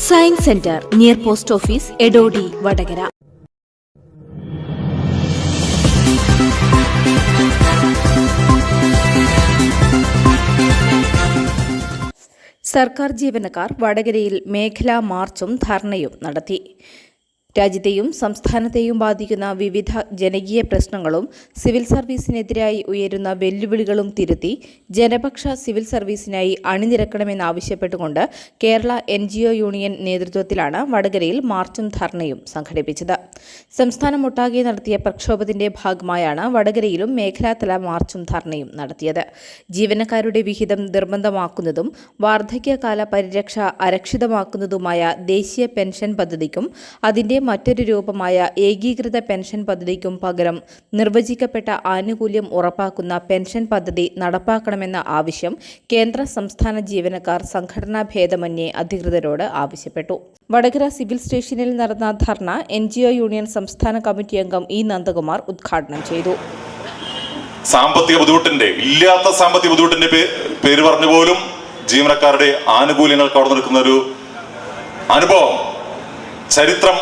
Science centre near post office Edodi Vadakara സർക്കാർ ജീവനക്കാർ വടകരയിൽ മേഖലാ മാർച്ചും ധർണയും നടത്തി. രാജ്യത്തെയും സംസ്ഥാനത്തെയും ബാധിക്കുന്ന വിവിധ ജനകീയ പ്രശ്നങ്ങളും സിവിൽ സർവീസിനെതിരായി ഉയരുന്ന വെല്ലുവിളികളും തിരുത്തി ജനപക്ഷ സിവിൽ സർവീസിനായി അണിനിരക്കണമെന്നാവശ്യപ്പെട്ടുകൊണ്ട് കേരള എൻ യൂണിയൻ നേതൃത്വത്തിലാണ് വടകരയിൽ മാർച്ചും ധർണയും സംഘടിപ്പിച്ചത്. സംസ്ഥാനമൊട്ടാകെ നടത്തിയ പ്രക്ഷോഭത്തിന്റെ ഭാഗമായാണ് വടകരയിലും മേഖലാതല മാർച്ചും ധർണയും നടത്തിയത്. ജീവനക്കാരുടെ വിഹിതം നിർബന്ധമാക്കുന്നതും വാർദ്ധക്യകാല പരിരക്ഷ അരക്ഷിതമാക്കുന്നതുമായ ദേശീയ പെൻഷൻ പദ്ധതിക്കും അതിന്റെ മറ്റൊരു രൂപമായ ഏകീകൃത പെൻഷൻ പദ്ധതിക്കും പകരം നിർവചിക്കപ്പെട്ട ആനുകൂല്യം ഉറപ്പാക്കുന്ന പെൻഷൻ പദ്ധതി നടപ്പാക്കണമെന്ന ആവശ്യം കേന്ദ്ര സംസ്ഥാന ജീവനക്കാർ സംഘടനാ ഭേദമന്യേ അധികൃതരോട് ആവശ്യപ്പെട്ടു. വടകര സിവിൽ സ്റ്റേഷനിൽ നടന്ന ധർണ എൻ യൂണിയൻ സംസ്ഥാന കമ്മിറ്റി അംഗം ഇ നന്ദകുമാർ ഉദ്ഘാടനം ചെയ്തു. സാമ്പത്തിക ബുദ്ധിമുട്ടിന്റെ ഇല്ലാത്ത സാമ്പത്തിക ബുദ്ധിമുട്ടിന്റെ പേര് പറഞ്ഞു പോലും ജീവനക്കാരുടെ ആനുകൂല്യങ്ങൾ കവർന്നെടുക്കുന്ന ഒരു അനുഭവം. ചരിത്രം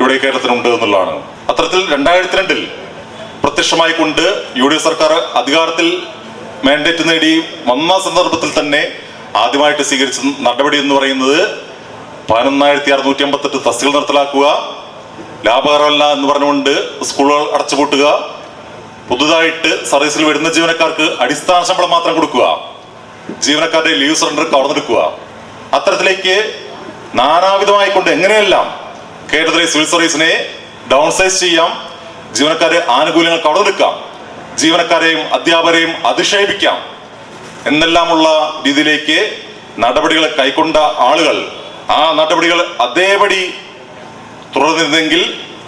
ഇവിടെ കേരളത്തിനുണ്ട് എന്നുള്ളതാണ്. അത്തരത്തിൽ രണ്ടായിരത്തി രണ്ടിൽ പ്രത്യക്ഷമായി കൊണ്ട് യു ഡി എഫ് സർക്കാർ അധികാരത്തിൽ മാൻഡേറ്റ് നേടി വന്ന സന്ദർഭത്തിൽ തന്നെ ആദ്യമായിട്ട് സ്വീകരിച്ച നടപടി എന്ന് പറയുന്നത് പതിനൊന്നായിരത്തി അറുന്നൂറ്റി അമ്പത്തെട്ട് തസ്തികൾ നിർത്തലാക്കുക ലാഭകരമല്ല എന്ന് പറഞ്ഞുകൊണ്ട് സ്കൂളുകൾ അടച്ചുപൂട്ടുക പുതുതായിട്ട് സർവീസിൽ വരുന്ന ജീവനക്കാർക്ക് അടിസ്ഥാന ശമ്പളം മാത്രം കൊടുക്കുക ജീവനക്കാരുടെ ലീവ് സറണ്ടർ കവർന്നെടുക്കുക. അത്തരത്തിലേക്ക് നാനാവിധമായിക്കൊണ്ട് എങ്ങനെയെല്ലാം കേരളത്തിലെ സിവിൽ സർവീസിനെ ഡൗൺ സൈസ് ചെയ്യാം. ജീവനക്കാരെ ആനുകൂല്യങ്ങൾ കടമെടുക്കാം ജീവനക്കാരെയും അധ്യാപകരെയും അധിക്ഷേപിക്കാം. എന്നെല്ലാമുള്ള രീതിയിലേക്ക് നടപടികൾ കൈക്കൊണ്ട ആളുകൾ ആ നടപടികൾ അതേപടി തുടർന്നിരുന്നെങ്കിൽ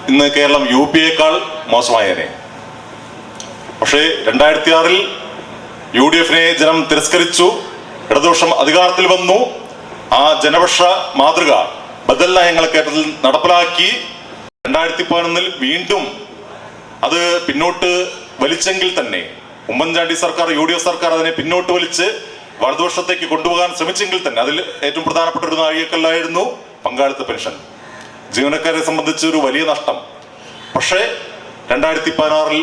ഇന്ന് കേരളം യു പി എക്കാൾ മോശമായേനെ. പക്ഷേ രണ്ടായിരത്തി ആറിൽ യു ഡി എഫിനെ ജനം തിരസ്കരിച്ചു. ഇടതുപക്ഷം അധികാരത്തിൽ വന്നു. ആ ജനപക്ഷ മാതൃക ബദൽ നയങ്ങൾ കേരളത്തിൽ നടപ്പിലാക്കി രണ്ടായിരത്തി പതിനൊന്നിൽ വീണ്ടും അത് പിന്നോട്ട് വലിച്ചെങ്കിൽ തന്നെ ഉമ്മൻചാണ്ടി സർക്കാർ യു ഡി എഫ് സർക്കാർ അതിനെ പിന്നോട്ട് വലിച്ച് വലതുപക്ഷത്തേക്ക് കൊണ്ടുപോകാൻ ശ്രമിച്ചെങ്കിൽ തന്നെ അതിൽ ഏറ്റവും പ്രധാനപ്പെട്ട ഒരു നാഴികക്കല്ലായിരുന്നു പങ്കാളിത്ത പെൻഷൻ. ജീവനക്കാരെ സംബന്ധിച്ച് ഒരു വലിയ നഷ്ടം. പക്ഷേ രണ്ടായിരത്തി പതിനാറിൽ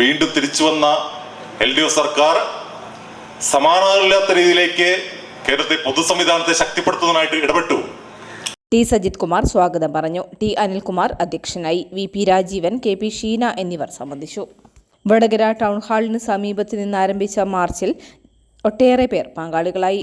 വീണ്ടും തിരിച്ചു വന്ന എൽ ഡി എഫ് സർക്കാർ സമാനതകളില്ലാത്ത രീതിയിലേക്ക് കേരളത്തെ പൊതു സംവിധാനത്തെ ശക്തിപ്പെടുത്തുന്നതിനായിട്ട് ഇടപെട്ടു. ടി സജിത് കുമാർ സ്വാഗതം പറഞ്ഞു. ടി അനിൽകുമാർ അധ്യക്ഷനായി. V P Rajeevan K P Sheena എന്നിവർ സംബന്ധിച്ചു. വടകര ടൗൺ ഹാളിന് സമീപത്ത് നിന്ന് ആരംഭിച്ച മാർച്ചിൽ ഒട്ടേറെ പേർ പങ്കാളികളായി.